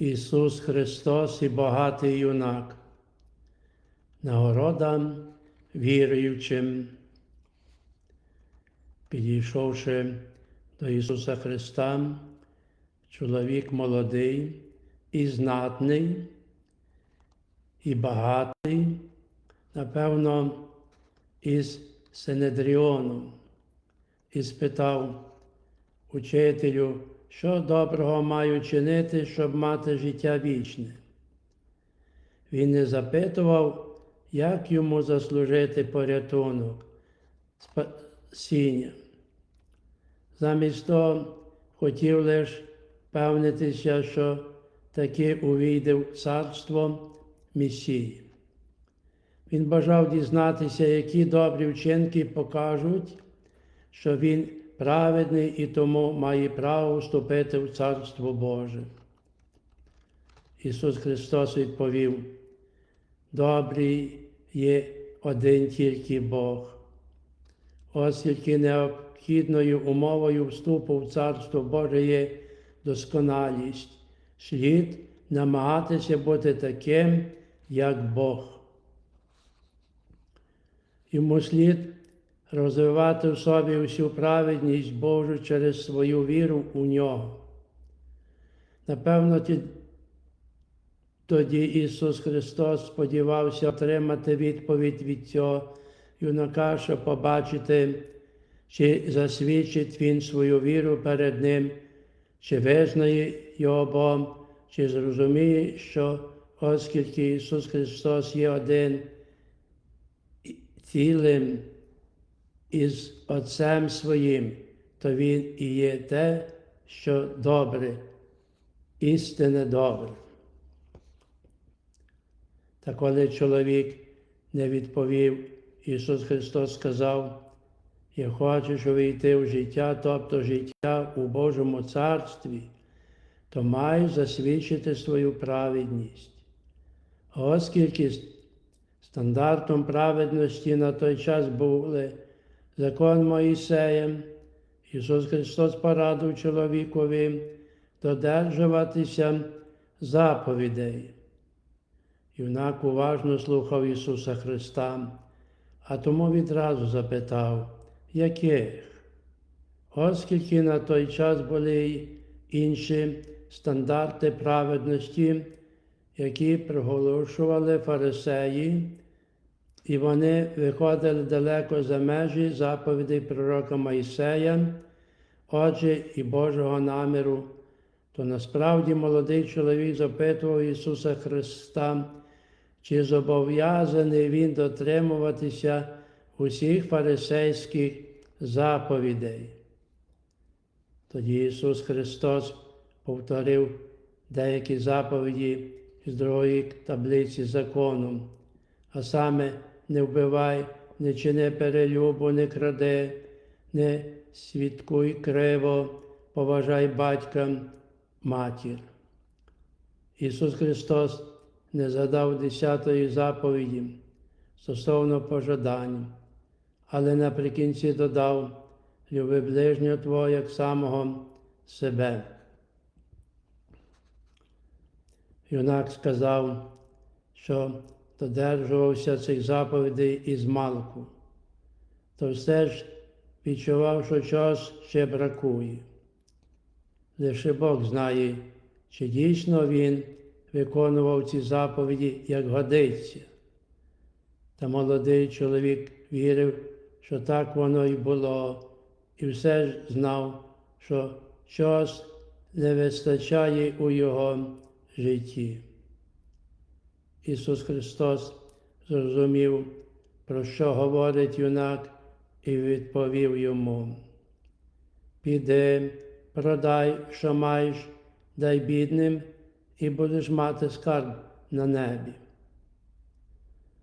Ісус Христос і багатий юнак, нагорода віруючим, підійшовши до Ісуса Христа, чоловік молодий і знатний, і багатий, напевно, із Синедріону, і спитав учителю, що доброго маю чинити, щоб мати життя вічне. Він не запитував, як йому заслужити порятунок, спасіння. Замість того хотів лише певнитися, що таки увійде в царство Месії. Він бажав дізнатися, які добрі вчинки покажуть, що він праведний і тому має право вступити в Царство Боже. Ісус Христос відповів, добрий є один тільки Бог. Оскільки необхідною умовою вступу в Царство Боже є досконалість, слід намагатися бути таким, як Бог. Йому слід розвивати в собі всю праведність Божу через свою віру у нього. Напевно, тоді Ісус Христос сподівався отримати відповідь від цього юнака, щоб побачити, чи засвідчить Він свою віру перед Ним, чи визнає його Богом, чи зрозуміє, що оскільки Ісус Христос є один цілим із Отцем Своїм, то Він і є те, що добре, істинне добре. Та коли чоловік не відповів, Ісус Христос сказав, я хочеш увійти в життя, тобто життя у Божому Царстві, то маєш засвідчити свою праведність. Оскільки стандартом праведності на той час були закон Моїсеєм, Ісус Христос порадив чоловікові додержуватися заповідей. Юнак уважно слухав Ісуса Христа, а тому відразу запитав, яких? Оскільки на той час були інші стандарти праведності, які приголошували фарисеї, і вони виходили далеко за межі заповідей пророка Моїсея, отже, і Божого наміру, то насправді молодий чоловік запитував Ісуса Христа, чи зобов'язаний Він дотримуватися усіх фарисейських заповідей. Тоді Ісус Христос повторив деякі заповіді з другої таблиці закону, а саме не вбивай, не чини перелюбу, не кради, не свідкуй криво, поважай батька, матір. Ісус Христос не задав десятої заповіді стосовно пожадань, але наприкінці додав люби ближнього Твого як самого себе. Юнак сказав, що додержувався цих заповідей із малку, то все ж відчував, що час ще бракує. Лише Бог знає, чи дійсно він виконував ці заповіді, як годиться. Та молодий чоловік вірив, що так воно і було, і все ж знав, що час не вистачає у його житті. Ісус Христос зрозумів, про що говорить юнак, і відповів йому. Піди, продай, що маєш, дай бідним, і будеш мати скарб на небі.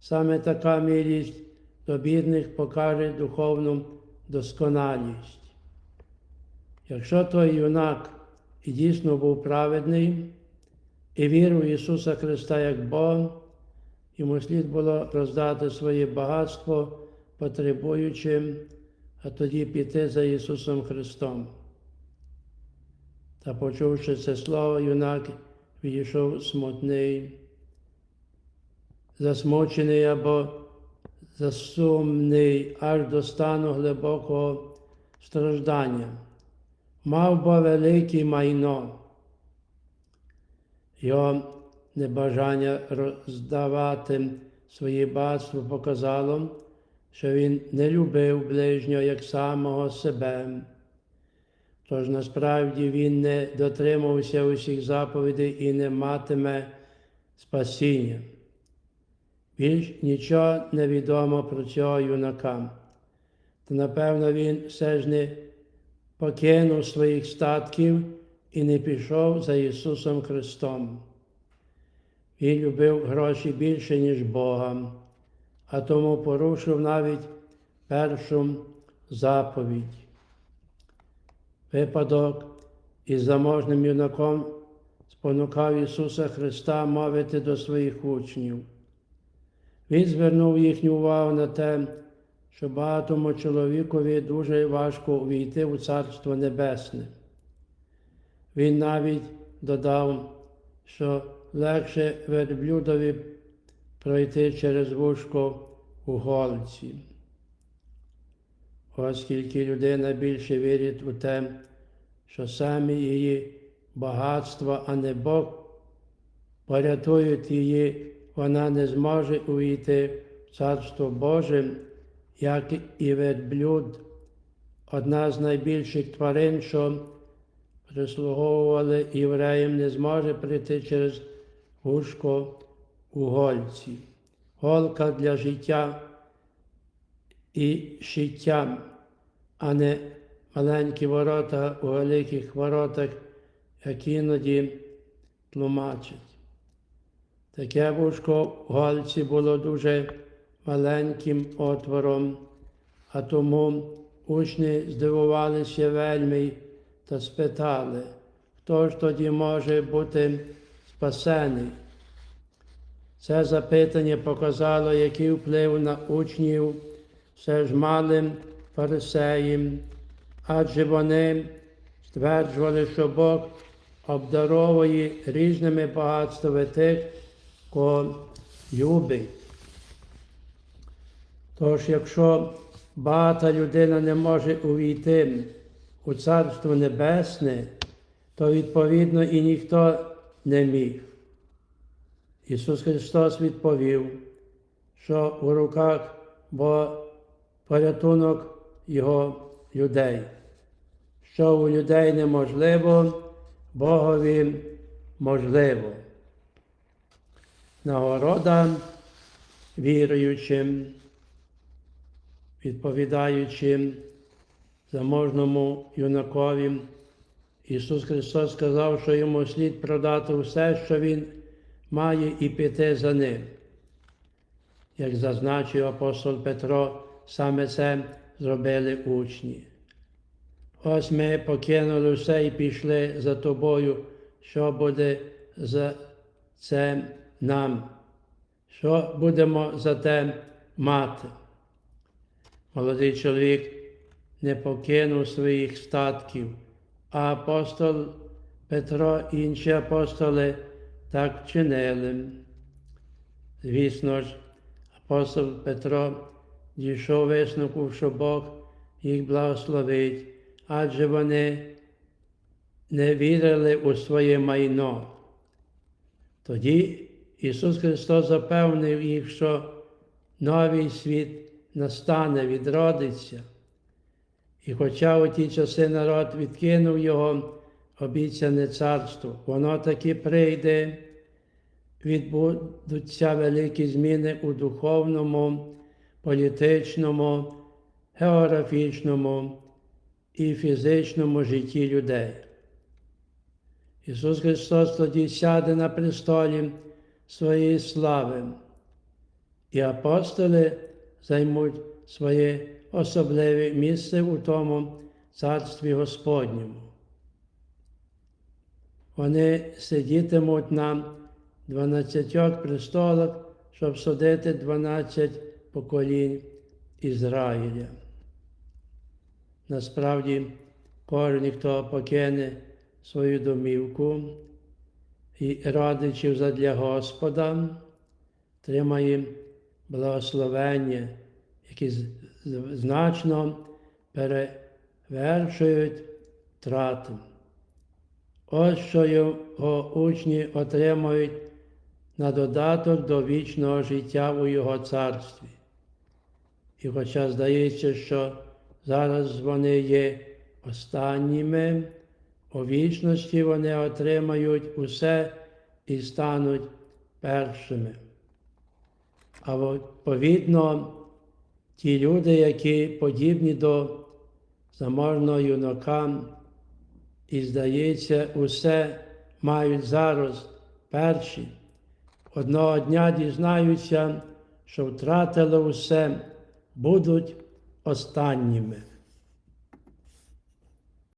Саме така милість до бідних покаже духовну досконалість. Якщо той юнак і дійсно був праведний, і віру в Ісуса Христа як Бога, йому слід було роздати своє багатство потребуючим, а тоді піти за Ісусом Христом. Та почувши це слово, юнак відійшов смутний, засмучений або засумний аж до стану глибокого страждання. Мав бо велике майно. Його небажання роздавати своє багатство показало, що він не любив ближнього як самого себе. Тож насправді він не дотримувався усіх заповідей і не матиме спасіння. Більш нічого не відомо про цього юнака. Та напевно він все ж не покинув своїх статків і не пішов за Ісусом Христом. Він любив гроші більше, ніж Бога, а тому порушив навіть першу заповідь. Випадок із заможним юнаком спонукав Ісуса Христа мовити до своїх учнів. Він звернув їхню увагу на те, що багатому чоловікові дуже важко увійти у Царство Небесне. Він навіть додав, що легше верблюдові пройти через вушко у голці. Оскільки людина більше вірить у те, що самі її багатства, а не Бог, порятують її, вона не зможе увійти в Царство Боже, як і верблюд, одна з найбільших тварин, що прислуговували євреям, не зможе прийти через вушко у гольці. Голка для життя і шиття, а не маленькі ворота у великих воротах, як іноді тлумачать. Таке вушко в гольці було дуже маленьким отвором, а тому учні здивувалися вельми та спитали, хто ж тоді може бути спасений. Це запитання показало, який вплив на учнів все ж мали фарисеї, адже вони стверджували, що Бог обдаровує різними багатствами тих, кого любить. Тож, якщо багата людина не може увійти у Царство Небесне, то відповідно і ніхто не міг. Ісус Христос відповів, що у руках бо порятунок Його людей. Що у людей неможливо, Богові можливо. Нагорода віруючим, відповідаючи заможному юнакові, Ісус Христос сказав, що йому слід продати все, що Він має, і піти за ним. Як зазначив апостол Петро, саме це зробили учні. Ось ми покинули все і пішли за тобою, що буде за це нам, що будемо за те мати. Молодий чоловік не покинув своїх статків, а апостол Петро і інші апостоли так вчинили. Звісно ж, апостол Петро дійшов висновку, що Бог їх благословить, адже вони не вірили у своє майно. Тоді Ісус Христос запевнив їх, що новий світ настане, відродиться. І хоча у ті часи народ відкинув його обіцяне царство, воно таки прийде, відбудуться великі зміни у духовному, політичному, географічному і фізичному житті людей. Ісус Христос тоді сяде на престолі своєї слави, і апостоли займуть своє особливе місце у тому царстві Господньому. Вони сидітимуть на дванадцятьох престолах, щоб судити дванадцять поколінь Ізраїля. Насправді, кожен, хто покине свою домівку, і родичів задля Господа, тримає благословення, які значно перевершують трати. Ось що його учні отримують на додаток до вічного життя у Його царстві. І хоча здається, що зараз вони є останніми, у вічності вони отримають усе і стануть першими. А відповідно, ті люди, які подібні до заможного юнака, і, здається, усе мають зараз перші, одного дня дізнаються, що втратили усе, будуть останніми.